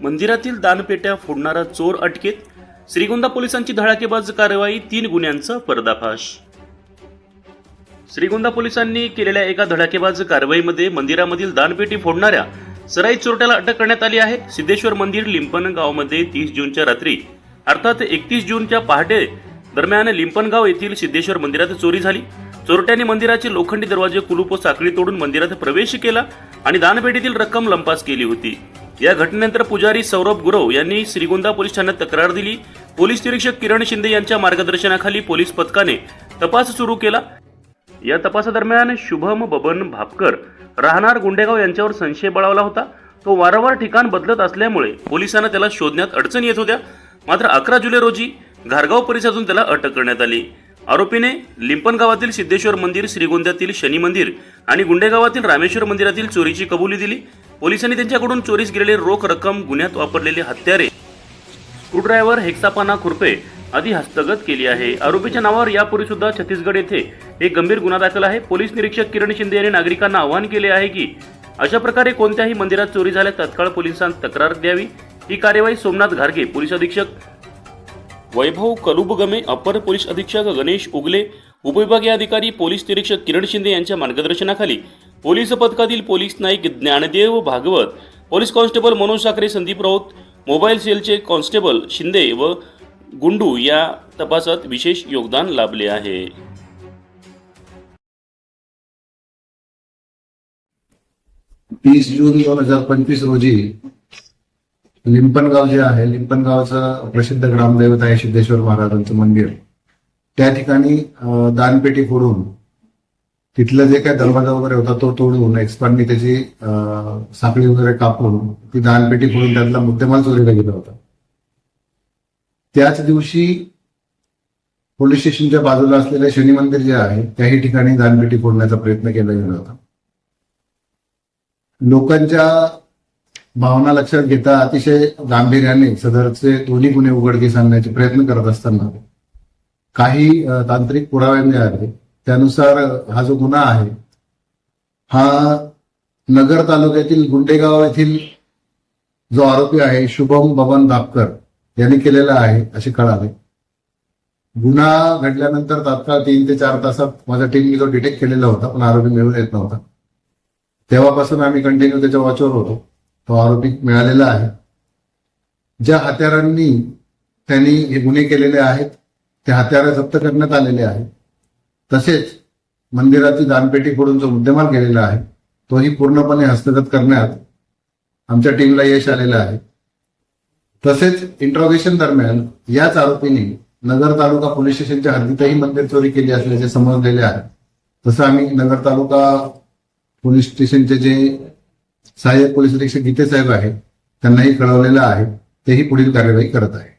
मंदिरातील दानपेट्या फोडणारा चोर अटकेत. श्रीगोंदा पोलिसांची धडाकेबाज कारवाई तीन गुन्ह्यांचा पर्दाफाश. श्रीगोंदा पोलिसांनी केलेल्या एका धडाकेबाज कारवाईमध्ये मंदिरामधील दानपेटी फोडणाऱ्या सराई चोरट्याला अटक करण्यात आली आहे. सिद्धेश्वर मंदिर लिंपण गावमध्ये तीस जूनच्या रात्री अर्थात एकतीस जूनच्या पहाटे दरम्यान लिंपणगाव येथील सिद्धेश्वर मंदिरात चोरी झाली. चोरट्याने मंदिराचे लोखंडी दरवाजे कुलूप व साखळी तोडून मंदिरात प्रवेश केला आणि दानपेटीतील रक्कम लंपास केली होती. या घटनेनंतर पुजारी सौरभ गुरव यांनी श्रीगोंदा पोलीस ठाण्यात तक्रार दिली. पोलीस निरीक्षक किरण शिंदे यांच्या मार्गदर्शनाखाली पोलीस पथकाने तपास सुरू केला. या तपासादरम्यान शुभम बबन भापकर राहणार गुंडेगाव यांच्यावर संशय बळावला होता. तो वारंवार ठिकाण बदलत असल्यामुळे पोलिसांना त्याला शोधण्यात अडचण येत होत्या. मात्र अकरा जुलै रोजी घारगाव परिसरातून त्याला अटक करण्यात आली. आरोपीने लिंपण गावातील सिद्धेश्वर मंदिर श्रीगोंद्यातील शनी मंदिर आणि गुंडेगावातील रामेश्वर मंदिरातील चोरीची कबुली दिली. पोलिसांनी त्यांच्याकडून चोरीस गेलेली रोख रक्कम गुन्ह्यात वापरलेली हत्यारे स्क्रूड्रायव्हर हेक्सापाना खुरपे आदी हस्तगत केली आहे. आरोपीच्या नावावर यापूर्वी सुद्धा छत्तीसगड येथे एक गंभीर गुन्हा दाखल आहे. पोलीस निरीक्षक किरण शिंदे यांनी नागरिकांना आवाहन केले आहे की अशा प्रकारे कोणत्याही मंदिरात चोरी झाल्यास तत्काळ पोलिसांत तक्रार द्यावी. ही कार्यवाही सोमनाथ घारगे पोलीस अधीक्षक वैभव कलुबगमे अपर पोलीस अधीक्षक गणेश उगले उपविभागीय अधिकारी पोलीस निरीक्षक किरण शिंदे यांच्या मार्गदर्शनाखाली पोलीस पथकातील police Naik Dnyandev Bhagwat police constable Manoj Sakhare Sandeep Raut mobile सेलचे कॉन्स्टेबल शिंदे व गुंडू या तपासात विशेष योगदान लाभले आहे. तीस जून दोन हजार पंचवीस रोजी लिंपणगाव जे आहे लिंपणगावचं प्रसिद्ध ग्रामदैवत आहे सिद्धेश्वर महाराजांचं मंदिर. त्या ठिकाणी दानपेटी फोडून तिथलं जे काय दरवाजा वगैरे होता तो तोडून एक्सपर्टनी त्याची साखळी वगैरे कापून ती दानपेटी फोडून त्यातला मुद्देमाल चोरीला गेला होता. त्याच दिवशी पोलीस स्टेशनच्या बाजूला असलेलं शनी मंदिर जे आहे त्याही ठिकाणी दानपेटी फोडण्याचा प्रयत्न केला गेला होता. लोकांच्या भावना लक्षात घेता अतिशय गांभीर्याने सदरचे दोन्ही गुन्हे उघडकीस आणण्याचे प्रयत्न करत असताना काही तांत्रिक पुरावे मिळाले त्यानुसार हा जो गुन्हा आहे हा नगर तालुक्यातील गुंडेगाव येथील जो आरोपी आहे शुभम बबन दापकर यांनी केलेला आहे असे कळाले. गुन्हा घडल्यानंतर तात्काळ तीन ते चार तासात माझ्या टीमने जो डिटेक्ट केलेला होता पण आरोपी मिळून येत नव्हता. तेव्हापासून आम्ही कंटिन्यू त्याच्या वॉचवर होतो. तो आरोपी मिळालेला आहे. ज्या हत्यारांनी त्यांनी हे गुन्हे केलेले आहेत ते हत्यारं जप्त करण्यात आलेले आहेत. तसेच मंदिराची दानपेटी फोडून जो मुद्देमाल केलेला आहे तोही पूर्णपणे हस्तगत करण्यात आमच्या टीमला यश आलेलं आहे. तसेच इंट्रॉगेशन दरम्यान याच आरोपीने नगर तालुका पोलीस स्टेशनच्या हद्दीतही मंदिर चोरी केली असल्याचे समजलेले आहे. तसं आम्ही नगर तालुका पोलीस स्टेशनचे जे सहाय्यक पोलीस अधीक्षक गीते साहेब आहेत त्यांनाही कळवलेलं आहे. तेही पुढील कार्यवाही करत आहे.